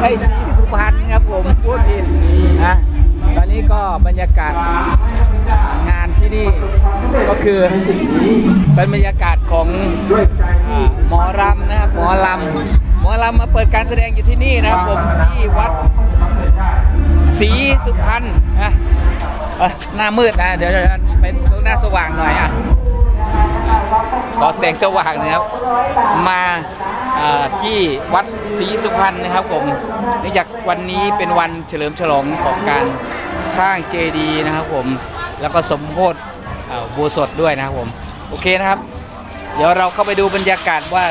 ไอ้สีสุพรรณครับผมพูดผิดนะตอนนี้ก็บรรยากาศงานที่นี่ก็คือเป็นบรรยากาศของหมอรำนะครับหมอรำหมอรำมาเปิดการแสดงอยู่ที่นี่นะครับผมที่วัดศรีสุพรรณนะหน้ามืดนะเดี๋ยวไปตรงหน้าสว่างหน่อยอะขอแสงสว่างนะครับมา ที่วัดศรีสุพรรณนะครับผมเนื่องจากวันนี้เป็นวันเฉลิมฉลองของการสร้างเจดีย์นะครับผมแล้วก็สมโพธิบูสดด้วยนะครับผมโอเคนะครับ เดี๋ยวเราเข้าไปดูบรรยากาศว่า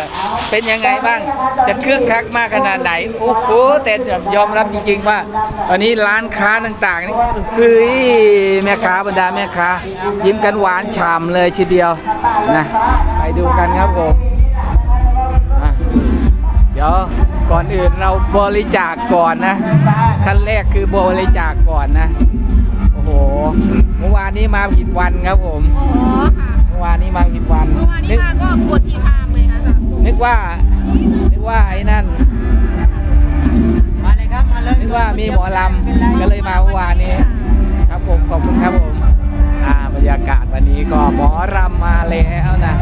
เป็นยังไงบ้างจะคึกคักมากขนาดไหนโอ้โหแต่ยอมรับจริงๆว่าตอนนี้ร้านค้าต่างๆนี่เฮ้ยแม่ค้าบรรดาแม่ค้า ยิ้มกันหวานฉ่ำเลยทีเดียวนะไปดูกันครับผม ก่อนอื่นเราบริจาคก่อนนะขั้นแรกคือบริจาคก่อนนะ โอ้โห เมื่อวานนี้มาผิดวันครับผม อ๋อค่ะเมื่อวานนี้มาผิดวัน เมื่อวานนี้มาก็ปวดชีพามเลยค่ะนึกว่า นึกว่าไอ้นั่น มาเลยครับ มาเลยนึกว่ามีหมอลำก็เลยมาเมื่อวานนี้ ครับผม ขอบคุณครับผมอ่าบรรยากาศวันนี้ก็หมอรำมาแล้วนะ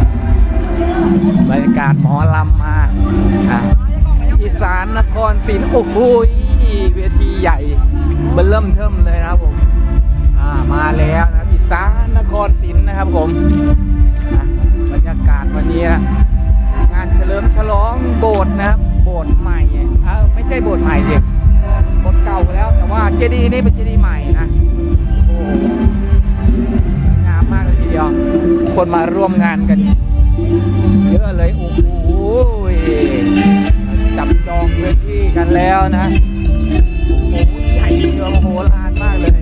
บรรยากาศหมอลำมาอ่าอี สานนครศรีโอ้โหเวทีใหญ่เบิ่มเริ่มเทิมเลยนะครับผมอ่ามาแล้วนะอีสานนครศรีนะครับผมบรรยากาศวันนี้นะงานเฉลิมฉลองโบสถ์นะครับโบสถ์ใหม่เออไม่ใช่โบสถ์ใหม่ดิโบสถ์เก่าแล้วแต่ว่าเจดีย์นี่เป็นเจดีย์ใหม่นะโอ้งามมากเลยทีเดียวคนมาร่วมงานกัน เยอะเลยโอ้โห แล้วนะโอ้โหใหญ่เยอะโอ้โหลานมากเลย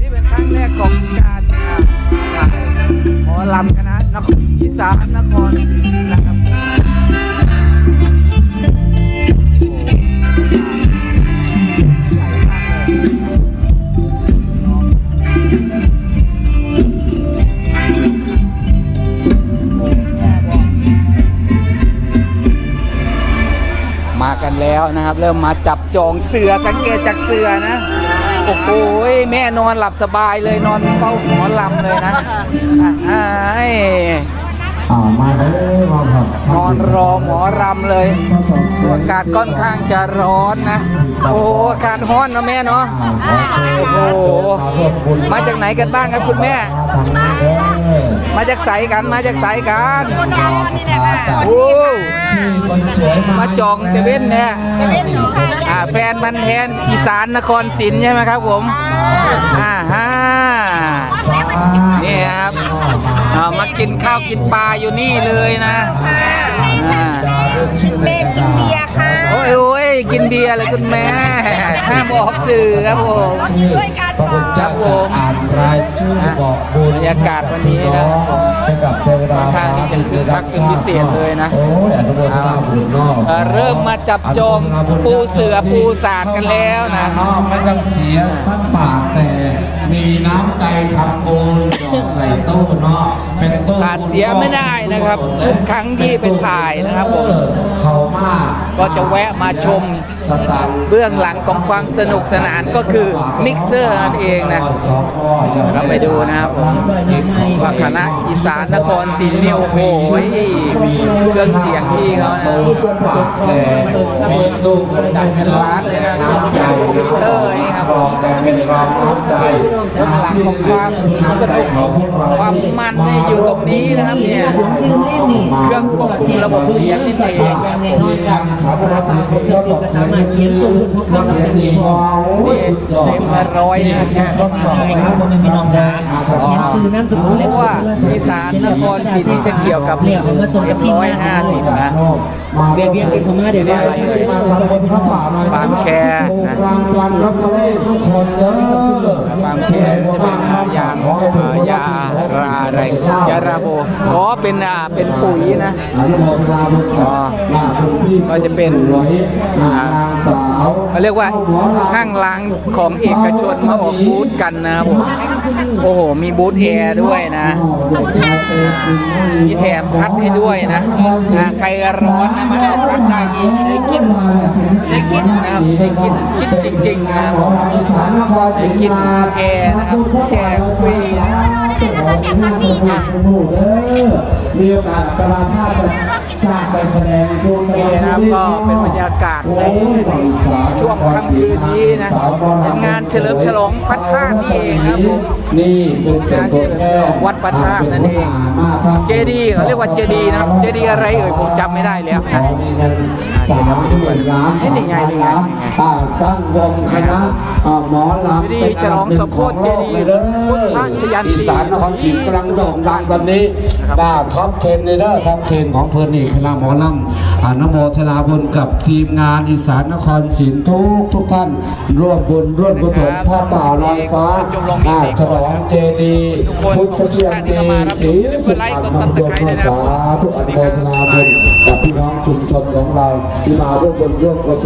นี่เป็นครั้งแรกของการถ่าหมอลำคณะนครอีสานนครนะครับ แล้วนะครับ เริ่มมาจับจองเสือสังเกตจากเสือนะ โอ้โหแม่นอนหลับสบายเลยนอนเฝ้าหมอลำเลยนะอะอ้ายอ่ามาเลยมาครับนอนรอหมอรำเลยอากาศค่อนข้างจะร้อนนะ โอ้โหอากาศร้อนเนาะแม่เนาะขอเชิญโอ้โหมาร่วมบุญมาจากไหนกันบ้างครับคุณแม่ทางนี้เด้อ มาจากไสกันมาจากไสกันคนดอนนี่แหละค่ะจากโอ้ที่คนสวยมามาจองเตเว่นเนี่ยจะเล่นอยู่ค่ะอ่าแฟนพันธุ์แทนอีสานนครศรีใช่ไหมครับผมอ่าฮะสานี่ครับอ่ามากินข้าวกินปลาอยู่นี่เลยนะอ่ากินเบกกินเบียร์ค่ะ โอ้ยโอ้ยกินเบียร์เลยคุณแม่ห้ามออกสื่อครับผมช่วยกันพระคุณเจ้าจะอ่านรายชื่อบอกบุญบรรยากาศวันนี้นะให้กับเทวดาค่อนข้างที่จะคึกคักเป็นพิเศษเลยนะโอ้ยอนุโมทนาบุญเนอกเอ่อเริ่มมาจับจองปูเสือปูสาดกันแล้วนะเนาะไม่ต้องเสียสักบาทแต่ มีน้ำใจทำบุญหยอดใส่ตู้เนาะเป็นตู้ขาดเสียไม่ได้นะครับทุกครั้งที่ไปถ่ายนะครับผมเขามากก็จะแวะมาชมสตาร์เบื้องหลังของความสนุกสนานก็คือมิกเซอร์นั่นเองนะสองพ่อเราไปดูนะครับผมว่าคณะอีสานนครศรีนี่โอ้โหเครื่องเสียงพี่เขานะแต่มีตู้ได้เป็นล้านเลยนะน้ำใจเออนี่ครับรองแต่เป็นรองน้ำใจเบื้องหลังของความสนุกความมันเนี่ยอยู่ตรงนี้นะครับเนี่ยเครื่องควบคุมระบบเสียงนี่เองมีการสาธารณะคนยอดดอกสามารถเขียนสูงเสียงดีว้าวสุดยอดเต็มละร้อยนะแค่ทดสอบใช่ครับพ่อแม่พี่น้องจ้าเขียนซื้อนามสกุลเพราะว่าอีสานนครศรีจะเกี่ยวกับเนี่ยเอามาส่งกับทีมร้อยงานห้าสิบนะเวียเวียนเป็นพม่าเดี๋ยวได้มาทำบนพระป่าหน่อยบางแคนะรางวัลรับทะเลทุกคนเด้อ บางแคจะเป็นยางยาราไรยาราโบอ๋อเป็นอ่าเป็นปุ๋ยนะอนุโมทนาบุญกับหน้าคุณพี่ก็จะเป็นนางสาวเขาเรียกว่าห้างร้านของเอกชนมาออกบูธกันนะครับผมโอ้โห มีบูธแอร์ด้วยนะ มีแถมพัดให้ด้วยนะอ่าใครร้อนนะมาเอาพัดได้กินได้กินได้กินนะครับได้กินกินจริงๆนะครับอีแกนนครศรีกินมาแอ นะครับแจกฟรีนะมีโอกาสกราภาพจากไปแสดงดูนี่นะครับก็เป็นบรรยากาศในช่วงค่ำคืนนี้นะเป็นงานเฉลิมฉลองพระธาตุนี่เองครับผมนี่เป็นเป็นตัวแทนวัดพระธาตุนั่นเองเจดีเขาเรียกว่าเจดีนะเจดีอะไรเอ่ยผมจำไม่ได้แล้วขอมีเงินสามหมื่นล้านนี่นี่ไงนี่ไงล้านตั้งวงคณะหมอลำเป็นอันดับหนึ่งของโลกเลยเด้ออีสานนครศรีกำลังโด่งดังแบบนี้ด้าท็อป10เลยเด้อท็อป10ของเพื่อนนี่คณะหมอลำอนุโมทนาบุญกับทีมงานอีสานนครศรีทุกทุกท่านร่วมบุญร่วมกุศลพ่อป่าลอยฟ้าอ่าฉลองเจดีย์พุทธเชียงตีศรีสุพรรณมงคลสาธุอนุโมทนาบุญกับพี่น้องชุมชนของเราที่มาร่วมบุญร่วมกุศล